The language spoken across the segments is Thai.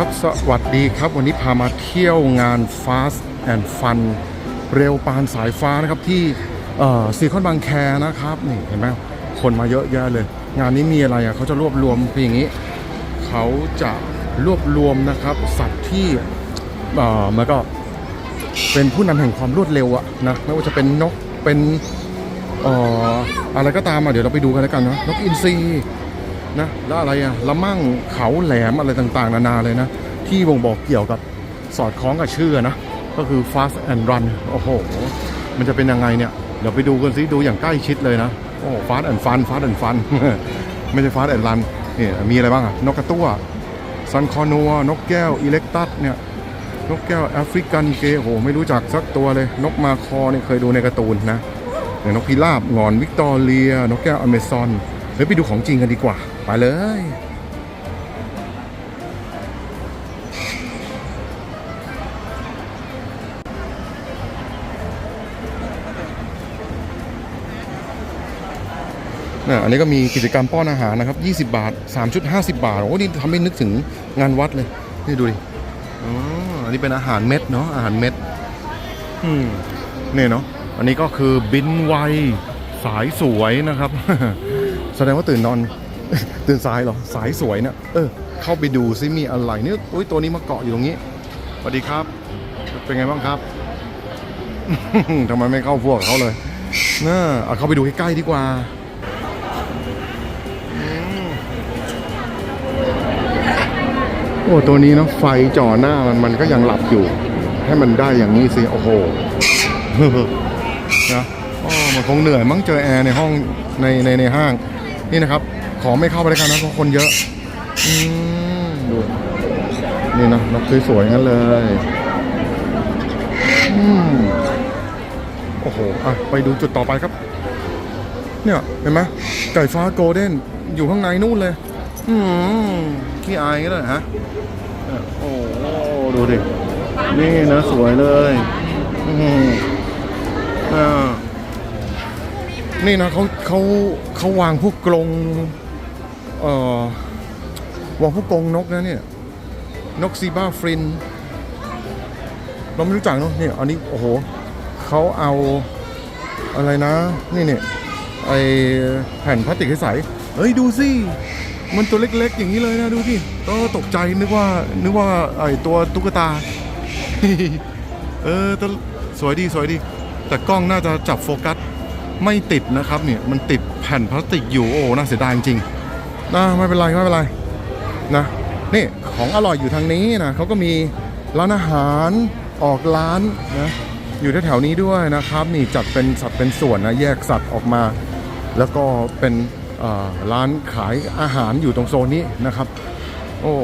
ครับสวัสดีครับวันนี้พามาเที่ยวงาน Fast and Fun เร็วปานสายฟ้านะครับที่ซีคอนบางแคนะครับนี่เห็นไหมคนมาเยอะแยะเลย งานนี้มีอะไรอะเขาจะรวบรวมเป็นอย่างนี้ เขาจะรวบรวมนะครับสัตว์ที่เออมันก็เป็นผู้นำแห่งความรวดเร็วอะนะไม่ว่าจะเป็นนกเป็นเอออะไรก็ตามอะเดี๋ยวเราไปดูกันแล้วกันนะนกอินทรี นะแล้วอะไรอะละมั่งเขาแหลมอะไรต่างๆ นานาเลยนะ ที่บ่งบอกเกี่ยวกับสอดคล้องกับชื่อนะ ก็คือ fast and run โอ้โห มันจะเป็นยังไงเนี่ย เดี๋ยวไปดูกันซิดูอย่างใกล้ชิดเลยนะ โอ้ fast and fun fast and fun ไม่ใช่ fast and run นี่มีอะไรบ้างอะนกกระตั้วซันคอนัวนกแก้วอิเล็กตัสเนี่ยนกแก้วแอฟริกันเกโอ้โหไม่รู้จักสักตัวเลย นกมาคอเนี่ยเคยดูในการ์ตูนนะอย่างนกพิราบงอนวิกตอเรีย นกแก้วอเมซอน เดี๋ยวไปดูของจริงกันดีกว่า ไปเลยนะอันนี้ก็มีกิจกรรมป้อนอาหารนะครับ 20 บาท 3 ชุด 50 บาท โอ้นี่ทำให้นึกถึงงานวัดเลย นี่ดูดิ อ๋อ อันนี้เป็นอาหารเม็ดเนาะ อาหารเม็ด อืมเนี่ยเนาะ อันนี้ก็คือบินไวสายสวยนะครับ แสดงว่าตื่นนอน ตื่นสายเหรอ สายสวยเนี่ยเออ เข้าไปดูซิมีอะไรเนี่ยอุ้ยตัวนี้มาเกาะอยู่ตรงนี้สวัสดีครับ เป็นไงบ้างครับทำไมไม่เข้าพวกเขาเลยน่าเอาเข้าไปดูใกล้ๆดีกว่าโอ้ตัวนี้เนาะไฟจ่อหน้ามันมันก็ยังหลับอยู่ ให้มันได้อย่างนี้สิโอ้โหนะอ๋อมันคงเหนื่อยมั้งเจอแอร์ในห้องในในในห้าง นี่นะครับ ขอไม่เข้าไปเลยกันนะเพราะคนเยอะอดูนี่นะนกสวยๆงั้นเลยอโอ้โหอะไปดูจุดต่อไปครับ เนี่ยเห็นไหมไก่ฟ้าโกลเด้นอยู่ข้างในนู่นเลย อืมขี้อายก็เลยฮะโอ้โหดูดิ นี่นะสวยเลย อืมอ่า นี่นะเขาเขาเขาวางพวกกรงเอ่อวางพวกกรงนกนะเนี่ย นกซีบ้าฟริน เราไม่รู้จักเนาะเนี่ยอันนี้โอ้โหเขาเอาอะไรนะ นี่เนี่ยไอแผ่นพลาสติกใสเฮ้ยดูสิมันตัวเล็กๆ อย่างนี้เลยนะดูสิก็ตกใจนึกว่านึกว่าไอตัวตุ๊กตา เออแต่สวยดีสวยดี แต่กล้องน่าจะจับโฟกัส ไม่ติดนะครับเนี่ยมันติดแผ่นพลาสติกอยู่โอ้น่าเสียดายจริงนะไม่เป็นไรไม่เป็นไรนะนี่ของอร่อยอยู่ทางนี้นะเขาก็มีร้านอาหารออกร้านนะอยู่แถวๆนี้ด้วยนะครับ นี่จัดเป็นสัดเป็นส่วนนะแยกสัตว์ออกมา แล้วก็เป็นร้านขายอาหารอยู่ตรงโซนนี้นะครับ โอ้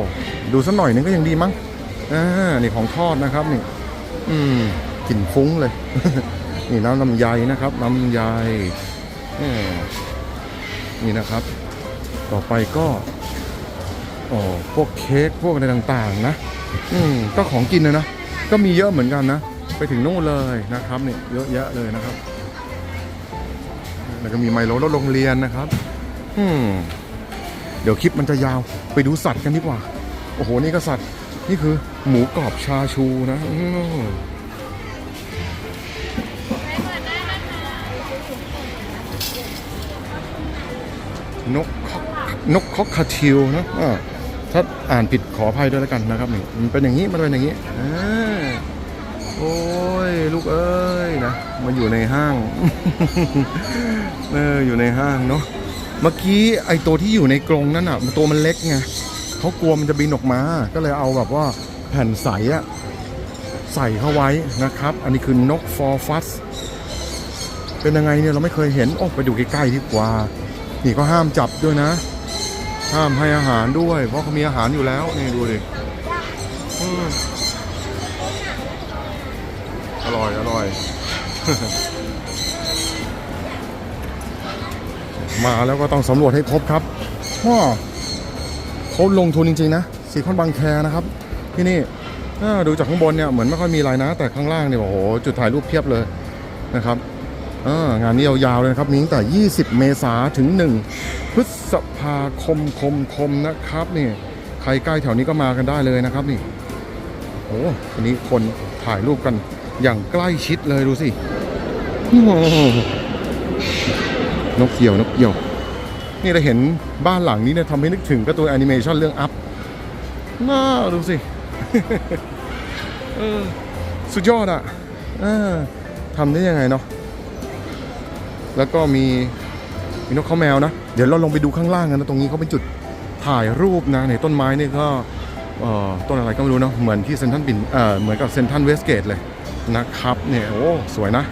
ดูสักหน่อยนึงก็ยังดีมั้งอ่านี่ของทอดนะครับนี่ อืมกลิ่นฟุ้งเลย นี่น้ำลำไยนะครับ น้ำลำไยนี่นะครับ ต่อไปก็อ๋อพวกเค้กพวกอะไรต่างๆ นะอืมก็ของกินนะนะก็มีเยอะเหมือนกันนะ ไปถึงนู่นเลยนะครับเนี่ยเยอะแยะเลยนะครับ แล้วก็มีไมโลรถโรงเรียนนะครับ อืมเดี๋ยวคลิปมันจะยาวไปดูสัตว์กันดีกว่า โอ้โห นี่ก็สัตว์ นี่คือหมูกรอบชาชูนะ นกคอกนกคอกคาทิวนะถ้าอ่านผิดขออภัยด้วยแล้วกันนะครับนี่มันเป็นอย่างนี้มันเป็นอย่างนี้อ่าโอ้ยลูกเอ้ยนะมาอยู่ในห้างเอออยู่ในห้างเนาะเมื่อกี้ไอตัวที่อยู่ในกรงนั่นอะตัวมันเล็กไงเขากลัวมันจะบินออกมา ก็เลยเอาแบบว่าแผ่นใสอะใส่เข้าไว้นะครับ อันนี้คือนกฟอร์ฟัส เป็นยังไงเนี่ยเราไม่เคยเห็นโอ้ไปดูใกล้ๆดีกว่า นี่ก็ห้ามจับด้วยนะ ห้ามให้อาหารด้วย เพราะเขามีอาหารอยู่แล้วนี่ดูดิอร่อยอร่อย มาแล้วก็ต้องสำรวจให้ครบครับว้าเขาลงทุนจริงๆนะสีคอนบางแคนะครับ ที่นี่อ่าดูจากข้างบนเนี่ยเหมือนไม่ค่อยมีอะไรนะ แต่ข้างล่างเนี่ยโอ้โหจุดถ่ายรูปเพียบเลยนะครับ งานนี้ยาวๆเลยนะครับ มีตั้งแต่ 20 เมษาถึง 1 พฤษภาคมคมคมนะครับนี่ใครใกล้แถวนี้ก็มากันได้เลยนะครับนี่โอ้อันนี้คนถ่ายรูปกันอย่างใกล้ชิดเลยดูสินกเกี่ยวนกเกี่ยว นี่เราเห็นบ้านหลังนี้เนี่ยทำให้นึกถึงการ์ตูนแอนิเมชันเรื่องอัพน่าดูสิสุดยอดอะทำได้ยังไงเนาะ แล้วก็มีมีนกเขาแมวนะ เดี๋ยวเราลงไปดูข้างล่างกันนะ ตรงนี้เขาเป็นจุดถ่ายรูปนะในต้นไม้นี่ก็ต้นอะไรก็ไม่รู้เนาะเหมือนที่เซนทันบินเออเหมือนกับเซนทันเวสเกตเลยนะครับเนี่ยโอ้สวยนะ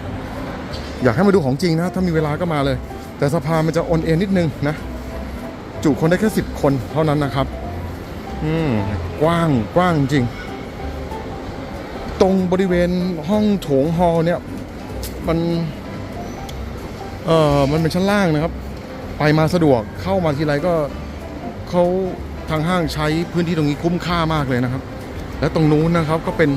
อยากให้มาดูของจริงนะ ถ้ามีเวลาก็มาเลย แต่สะพามันจะอนเอ็นนิดนึงนะจุคนได้แค่สิบคนเท่านั้นนะครับ อืมกว้างกว้างจริง ตรงบริเวณห้องโถงฮอลเนี่ย มัน เออมันเป็นชั้นล่างนะครับ ไปมาสะดวกเข้ามาทีไรก็เขาทางห้างใช้พื้นที่ตรงนี้คุ้มค่ามากเลยนะครับ และตรงนู้นนะครับก็เป็น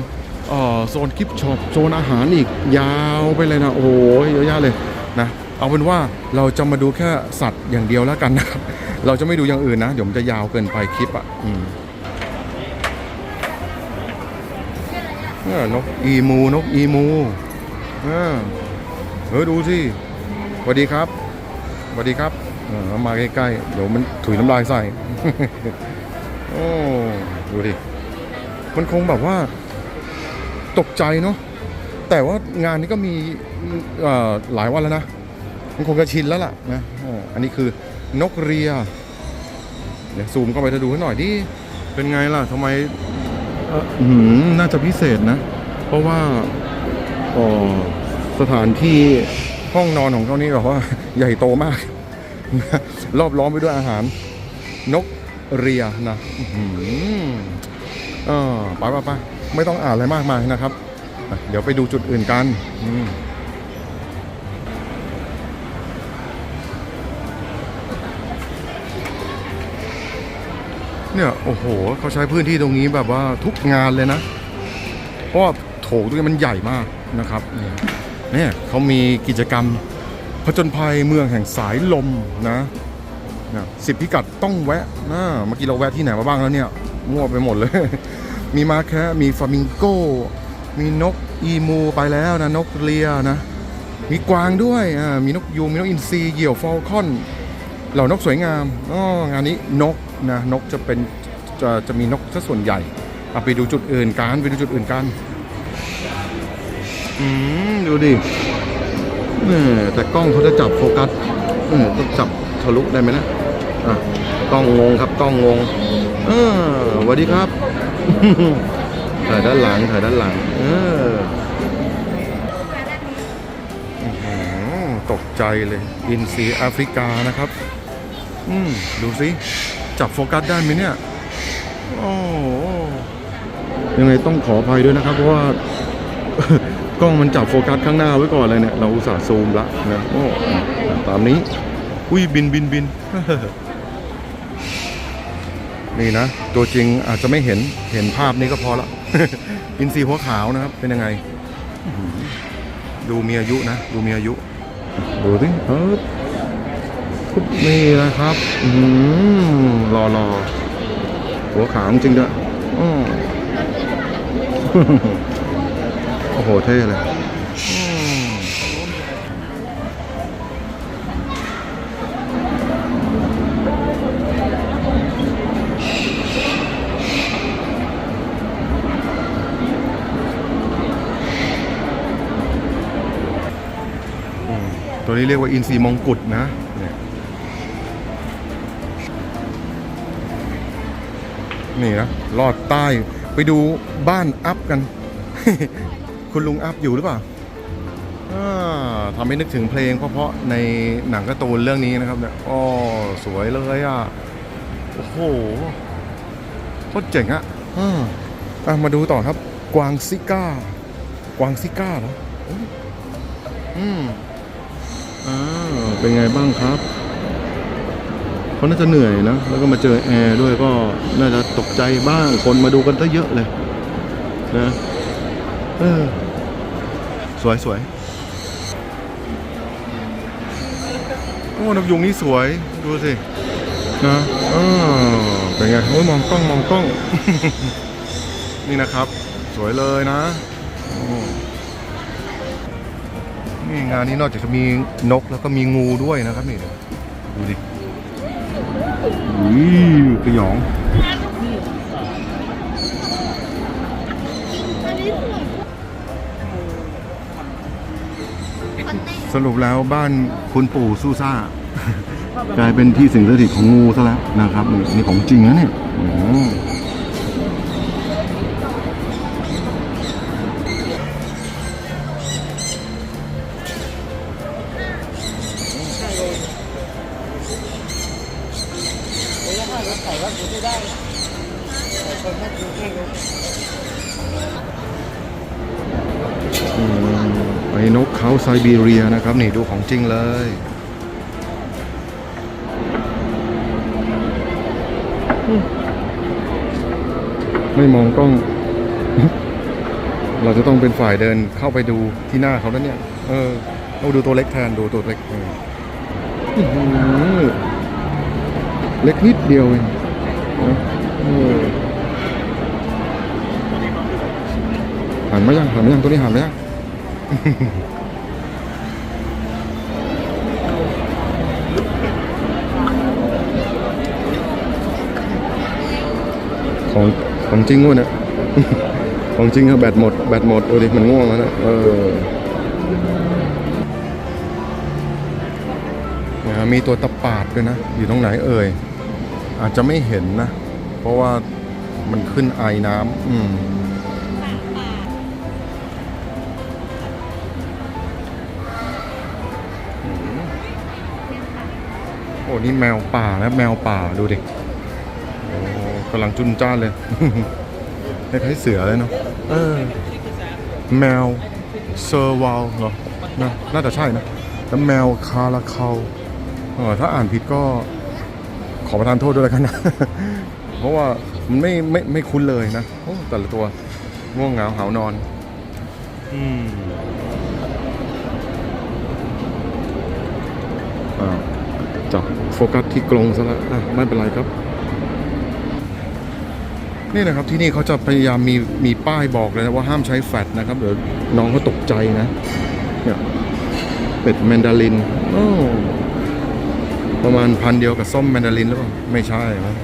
โซนกิฟช็อปโซนอาหารอีกยาวไปเลยนะโอ้โหเยอะแยะเลยนะเอาเป็นว่าเราจะมาดูแค่สัตว์อย่างเดียวแล้วกันนะครับ เราจะไม่ดูอย่างอื่นนะ เดี๋ยวมันจะยาวเกินไปคลิปอะอืมนกอีมูนกอีมูเออเออดูสิ สวัสดีครับสวัสดีครับเออเอามาใกล้ๆ เดี๋ยวมันถุยน้ำลายใส่โอ้ดูดิ มันคงแบบว่า ตกใจเนาะแต่ว่างานนี้ก็มีหลายวันแล้วนะ มันคงจะชินแล้วล่ะนะอันนี้คือนกเรียเดี๋ยวซูมเข้าไปจะดูให้หน่อยดิเป็นไงล่ะทำไมเอ่ออื้อหือน่าจะพิเศษนะ เพราะว่าอ่อสถานที่ ห้องนอนของเขานี่แบบว่าใหญ่โตมาก รอบล้อมไปด้วยอาหาร นกเรียนะอือเออไปไปไปไม่ต้องอ่านอะไรมากมายนะครับ เดี๋ยวไปดูจุดอื่นกันเนี่ยโอ้โหเขาใช้พื้นที่ตรงนี้แบบว่าทุกงานเลยนะ เพราะว่าโถตรงนี้มันใหญ่มากนะครับนี่ เนี่ยเขามีกิจกรรมผจญภัยเมืองแห่งสายลมนะนะสิบพิกัดต้องแวะนะเมื่อกี้เราแวะที่ไหนมาบ้างแล้วเนี่ย มั่วไปหมดเลย มีมาแคะมีฟามิงโกมีนกอีมูไปแล้วนะ นกเรียนะ มีกวางด้วยอ่ามีนกยูงมีนกอินทรีเหยี่ยวฟอลคอน เหล่านกสวยงามอ๋องานนี้นกนะนกจะเป็นจะจะมีนกซะส่วนใหญ่เอาไปดูจุดอื่นกันไปดูจุดอื่นกัน อืมดูดิแต่กล้องเขาจะจับโฟกัสต้องจับทะลุได้ไหมนะอะกล้องงงครับกล้องงงเออสวัสดีครับถ่ายด้านหลังถ่ายด้านหลัง เออตกใจเลย อินซีแอฟริกานะครับ อืมดูสิ จับโฟกัสได้ไหมเนี่ย โอ้ยังไงต้องขออภัยด้วยนะครับ เพราะว่า กล้องมันจับโฟกัสข้างหน้าไว้ก่อนเลยเนี่ย เราอุตส่าห์ซูมละนะโอ้ตามนี้ อุ้ยบินบินบิน นี่นะ ตัวจริงอาจจะไม่เห็นเห็นภาพนี้ก็พอละอินซีหัวขาวนะครับ เป็นยังไง ดูมีอายุนะ ดูมีอายุ ดูสิเออปุ๊บนี่นะครับอืมรอรอหัวขาวจริงด้วยอ้อ โอ้โห เท่เลยตัวนี้เรียกว่าอินทรีมงกุฎนะนี่นี่นะลอดใต้ไปดูบ้านอัพกัน คุณลุงอัพอยู่หรือเปล่าอ่าทำให้นึกถึงเพลงเพราะๆในหนังการ์ตูนเรื่องนี้นะครับเนี่ยอ๋อสวยเลยอะ โอ้โหโคตรเจ๋งอะอ่าอะมาดูต่อครับ กวางซิก้ากวางซิก้าเหรออืมอืมอ่าเป็นไงบ้างครับเขาน่าจะเหนื่อยนะ แล้วก็มาเจอแอร์ด้วยก็น่าจะตกใจบ้างคนมาดูกันซะเยอะเลย นะ เออ วยสวยโอ้นกยุงนี่สวย ดูสินะเออเป็นไงโอ้ยมองกล้องมองกล้อง นี่นะครับ สวยเลยนะนี่งานนี้นอกจากจะมีนกแล้วก็มีงูด้วยนะครับนี่ดูดิอุ้ยกระยอง สรุปแล้วบ้านคุณปู่ซูซ่า กลายเป็นที่สิงสถิตของงูซะแล้วนะครับนี่นี่ของจริงนะเนี่ย อ้นกเขาไซบีเรียนะครับ นี่ดูของจริงเลย ไม่มองกล้อง เราจะต้องเป็นฝ่ายเดินเข้าไปดูที่หน้าเขาแล้วเนี่ย เออเอาดูตัวเล็กแทนดูตัวเล็กเอออื้อหือเล็กนิดเดียวเองนะเออหันมายังหันมายังตัวนี้หันมายัง ของของจริงวะเนี่ยของจริงครับแบตหมดแบตหมดดูดิมันง่วงแล้วนะเออมีตัวตะปาดด้วยนะ อยู่ตรงไหนเอ่ย อาจจะไม่เห็นนะ เพราะว่ามันขึ้นไอน้ำอืมโอ้นี่แมวป่านะแมวป่าดูดิ กำลังจุนจ้านเลย คล้ายๆเสือเลยเนาะเออ แมวเซอร์วาลเหรอนะน่าจะใช่นะแล้วแมวคาราเคาเออถ้าอ่านผิดก็ขอประทานโทษด้วยแล้วกันนะ เพราะว่ามันไม่ไม่ไม่คุ้นเลยนะโอ้แต่ละตัวง่วงเหงาหาวนอน อืมอ้าวจับโฟกัสที่กรงซะแล้วอะไม่เป็นไรครับ นี่นะครับที่นี่เขาจะพยายามมีมีป้ายบอกเลยนะว่าห้ามใช้แฟลชนะครับเดี๋ยวน้องเขาตกใจนะเนี่ยเป็ดแมนดารินโอประมาณพันเดียวกับส้มแมนดารินหรือเปล่าไม่ใช่นะ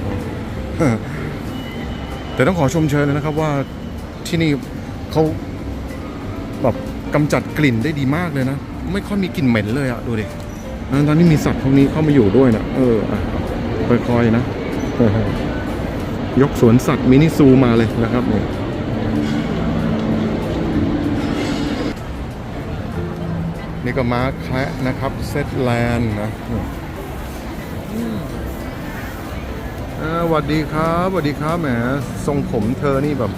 แต่ต้องขอชมเชยเลยนะครับว่าที่นี่เขาแบบกำจัดกลิ่นได้ดีมากเลยนะ ไม่ค่อยมีกลิ่นเหม็นเลยอะดูดิตอนนี้มีสัตว์พวกนี้เข้ามาอยู่ด้วยนะเออค่อยๆนะ ยกสวนสัตว์มินิซูมาเลยนะครับนี่นี่ก็มาแคละนะครับเซตแลนด์นะสวัสดีครับสวัสดีครับแหมทรงผมเธอนี่แบบ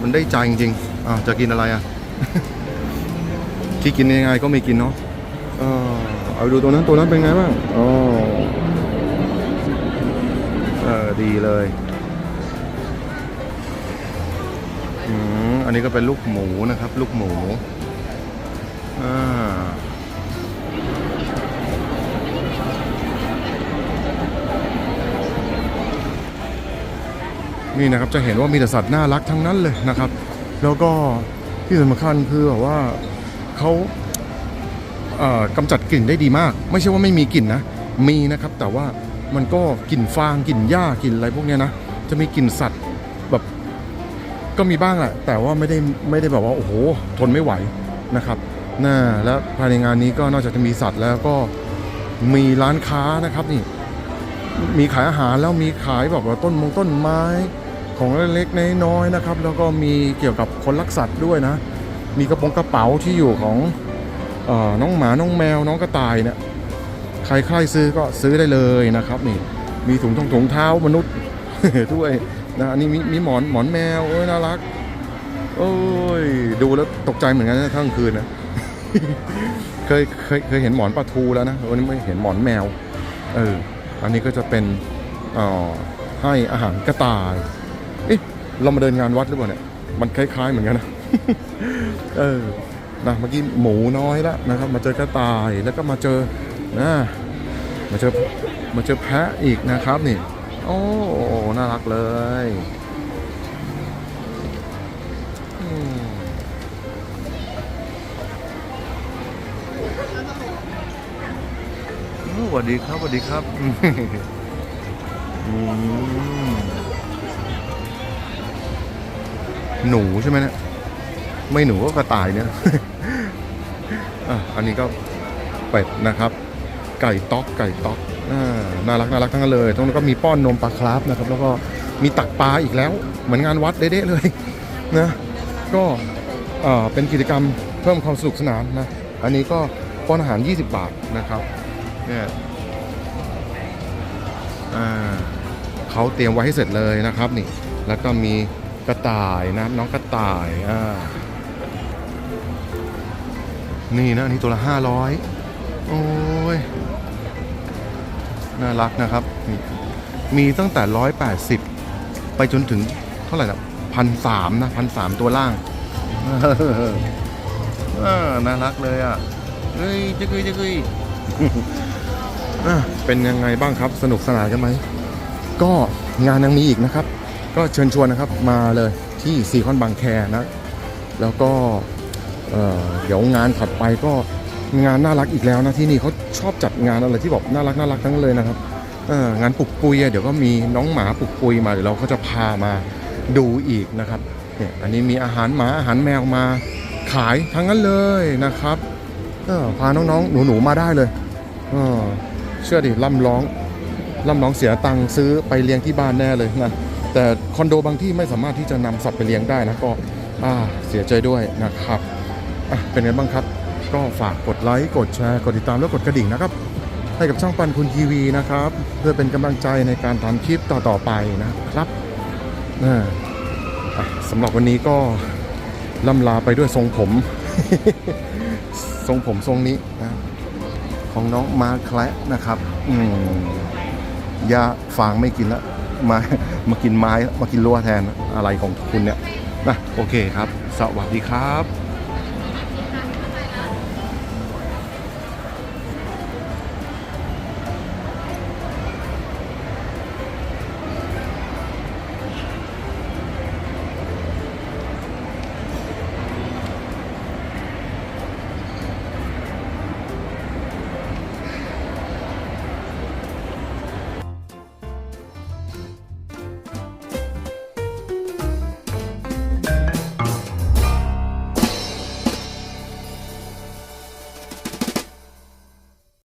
มันได้ใจจริงๆอ่าจะกินอะไรอะที่กินยังไงก็ไม่กินเนาะเอาดูตัวนั้นตัวนั้นเป็นไงบ้างอ๋อ ดีเลยอืมอันนี้ก็เป็นลูกหมูนะครับ ลูกหมูอ่านี่นะครับจะเห็นว่ามีแต่สัตว์น่ารักทั้งนั้นเลยนะครับ แล้วก็ที่สำคัญคือแบบว่าเขาเอ่อกำจัดกลิ่นได้ดีมาก ไม่ใช่ว่าไม่มีกลิ่นนะ มีนะครับแต่ว่า มันก็กลิ่นฟางกลิ่นหญ้ากลิ่นอะไรพวกเนี้ยนะ จะมีกลิ่นสัตว์แบบก็มีบ้างแหละแต่ว่าไม่ได้ไม่ได้แบบว่าโอ้โหทนไม่ไหวนะครับน่าและภายในงานนี้ก็นอกจากจะมีสัตว์แล้วก็มีร้านค้านะครับนี่มีขายอาหารแล้วมีขายแบบว่าต้นมงต้นไม้ของเล็กๆน้อยๆนะครับ แล้วก็มีเกี่ยวกับคนรักสัตว์ด้วยนะ มีกระโปรงกระเป๋าที่อยู่ของออน้องหมาน้องแมวน้องกระต่ายเนี่ย ใครใครซื้อก็ซื้อได้เลยนะครับนี่มีถุงทองถุงเท้ามนุษย์ด้วยนะอันนี้มีมีหมอนหมอนแมวเอ้ยน่ารักโอ้ยดูแล้วตกใจเหมือนกันนะทั้งคืนนะเคยเคยเคยเห็นหมอนปลาทูแล้วนะวันนี้ไม่เห็นหมอนแมวเอออันนี้ก็จะเป็นอ่อให้อาหารกระต่ายเอ๊ะเรามาเดินงานวัดหรือเปล่าเนี่ยมันคล้าย ๆ เหมือนกันนะเออนะเมื่อกี้หมูน้อยแล้วนะครับ มาเจอกระต่ายแล้วก็มาเจอ นะมาเจอมาเจอแพะอีกนะครับนี่ โอ้น่ารักเลยสวัสดีครับสวัสดีครับหนูใช่ไหมเนี่ยไม่หนูก็กระต่ายเนี่ยอะอันนี้ก็เป็ดนะครับ ไก่ต๊อกไก่ต๊อกน่ารักน่ารักทั้งนั้นเลยตรงนั้นก็มีป้อนนมปลาคราฟนะครับ แล้วก็มีตักปลาอีกแล้ว เหมือนงานวัดเด๊ะๆเลยนะก็เป็นกิจกรรมเพิ่มความสนุกสนานนะอันนี้ก็ป้อนอาหาร 20 บาทนะครับเนี่ยเขาเตรียมไว้ให้เสร็จเลยนะครับนี่แล้วก็มีกระต่ายนะน้องกระต่ายอ่านี่นะอันนี้ตัวละ 500 โอ้ย น่ารักนะครับนี่มีตั้งแต่ 180 ไปจนถึงเท่าไหร่นะพันสามนะพันสามตัวล่างน่ารักเลยอะ เฮ้ยจะกุยจะกุยอะเป็นยังไงบ้างครับ สนุกสนานกันไหม ก็งานยังมีอีกนะครับ ก็เชิญชวนนะครับมาเลยที่ซีคอนบางแคนะ แล้วก็เเดี๋ยวงานถัดไปก็ งานน่ารักอีกแล้วนะที่นี่เขาชอบจัดงานอะไรที่แบบน่ารักน่ารักทั้งเลยนะครับเองานปลุกปุยเดี๋ยวก็มีน้องหมาปลุกปุยมาเดี๋ยวเราก็จะพามาดูอีกนะครับเนี่ยอันนี้มีอาหารหมาอาหารแมวมาขายทั้งนั้นเลยนะครับเออพาน้องๆหนูๆมาได้เลยเออเชื่อดิล่ำร้องล่ำร้องเสียตังค์ซื้อไปเลี้ยงที่บ้านแน่เลยนะแต่คอนโดบางที่ไม่สามารถที่จะนำสัตว์ไปเลี้ยงได้นะก็อ่าเสียใจด้วยนะครับอะเป็นไงบ้างครับ ก็ฝากกดไลค์กดแชร์กดติดตามแล้วกดกระดิ่งนะครับ ให้กับช่องปันคุณทีวีนะครับ เพื่อเป็นกำลังใจในการทำคลิปต่อๆไปนะครับอ่าอะสำหรับวันนี้ก็ล่ำลาไปด้วยทรงผม ทรงผมทรงนี้นะของน้องมาแคละนะครับ อืมยาฟางไม่กินล้วมามากินไม้มากินลัวแทนอะไรของคุณเนี่ยนะโอเคครับ สวัสดีครับ